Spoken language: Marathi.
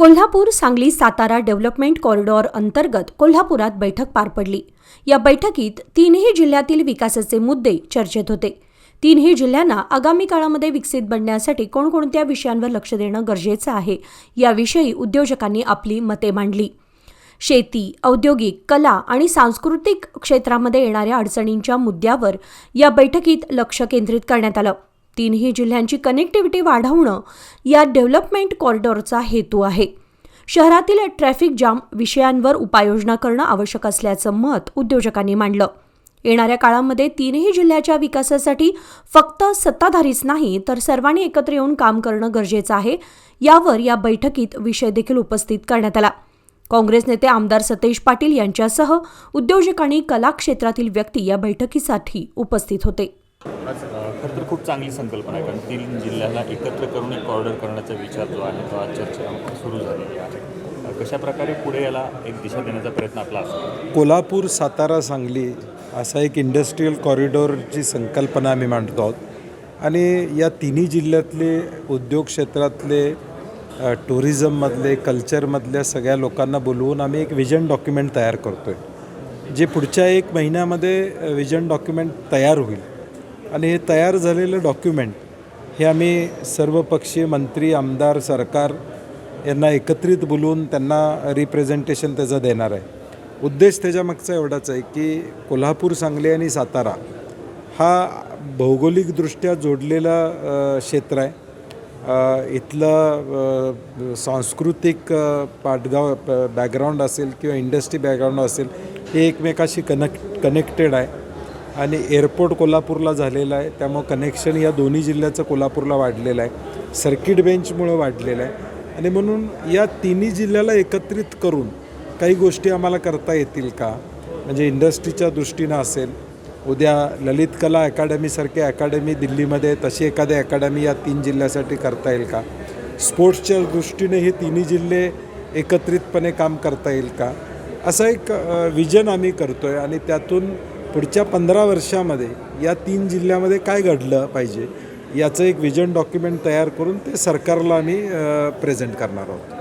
कोल्हापूर सांगली सातारा डेव्हलपमेंट कॉरिडॉर अंतर्गत कोल्हापुरात बैठक पार पडली. या बैठकीत तीनही जिल्ह्यातील विकासाचे मुद्दे चर्चेत होते. तीनही जिल्ह्यांना आगामी काळामध्ये विकसित बनण्यासाठी कोणकोणत्या विषयांवर लक्ष देणं गरजेचं आहे याविषयी उद्योजकांनी आपली मते मांडली. शेती औद्योगिक कला आणि सांस्कृतिक क्षेत्रामध्ये येणाऱ्या अडचणींच्या मुद्द्यावर या बैठकीत लक्ष केंद्रित करण्यात आलं. तीनही जिल्ह्यांची कनेक्टिव्हिटी वाढवणं या डेव्हलपमेंट कॉरिडॉरचा हेतू आहे. शहरातील ट्रॅफिक जाम विषयांवर उपाययोजना करणं आवश्यक असल्याचं मत उद्योजकांनी मांडलं. येणाऱ्या काळामध्ये तीनही जिल्ह्याच्या विकासासाठी फक्त सत्ताधारीच नाही तर सर्वांनी एकत्र येऊन काम करणं गरजेचं आहे यावर या बैठकीत विषय देखील उपस्थित करण्यात आला. काँग्रेस नेते आमदार सतेज पाटील यांच्यासह उद्योजक आणि कला क्षेत्रातील व्यक्ती या बैठकीसाठी उपस्थित होते. खरं तर खूप चांगली संकल्पना आहे कारण तीन जिल्ह्याला एकत्र करून एक ऑर्डर करण्याचा विचार जो आहे तो आज चर्चा सुरू झालेली आहे. कशा प्रकारे पुढे याला एक दिशा देण्याचा प्रयत्न आपला असतो कोल्हापूर सातारा सांगली असा एक इंडस्ट्रीयल कॉरिडॉरची संकल्पना आम्ही मांडतो आहोत. आणि या तिन्ही जिल्ह्यातले उद्योग क्षेत्रातले टुरिझममधले कल्चरमधल्या सगळ्या लोकांना बोलवून आम्ही एक विजन डॉक्युमेंट तयार करतो आहे जे पुढच्या एक महिन्यामध्ये विजन डॉक्युमेंट तयार होईल. आणि हे तयार झालेलं डॉक्युमेंट हे आम्ही सर्वपक्षीय मंत्री आमदार सरकार यांना एकत्रित बोलवून त्यांना रिप्रेझेंटेशन त्याचं देणार आहे. उद्देश त्याच्यामागचा एवढाच आहे की कोल्हापूर सांगली आणि सातारा हा भौगोलिकदृष्ट्या जोडलेला क्षेत्र आहे. इथलं सांस्कृतिक पाठगाव बॅकग्राऊंड असेल किंवा इंडस्ट्री बॅकग्राऊंड असेल हे एकमेकाशी कनेक्ट कनेक्टेड आहे. आणि एअरपोर्ट कोल्हापूरला झालेलं आहे. त्यामुळं कनेक्शन या दोन्ही जिल्ह्याचं कोल्हापूरला वाढलेलं आहे. सर्किट बेंचमुळं वाढलेलं आहे. आणि म्हणून या तिन्ही जिल्ह्याला एकत्रित करून काही गोष्टी आम्हाला करता येतील का? म्हणजे इंडस्ट्रीच्या दृष्टीनं असेल उद्या ललित कला अकॅडमीसारखी अकॅडमी दिल्लीमध्ये तशी एखादी अकॅडमी या तीन जिल्ह्यासाठी करता येईल का? स्पोर्ट्सच्या दृष्टीने हे तिन्ही जिल्हे एकत्रितपणे काम करता येईल का? असा एक विजन आम्ही करतो आहे आणि त्यातून पुढच्या पंधरा वर्षामध्ये या तीन जिल्ह्यामध्ये काय घडलं पाहिजे याचं एक विजन डॉक्युमेंट तयार करून ते सरकारला आम्ही प्रेझेंट करणार आहोत.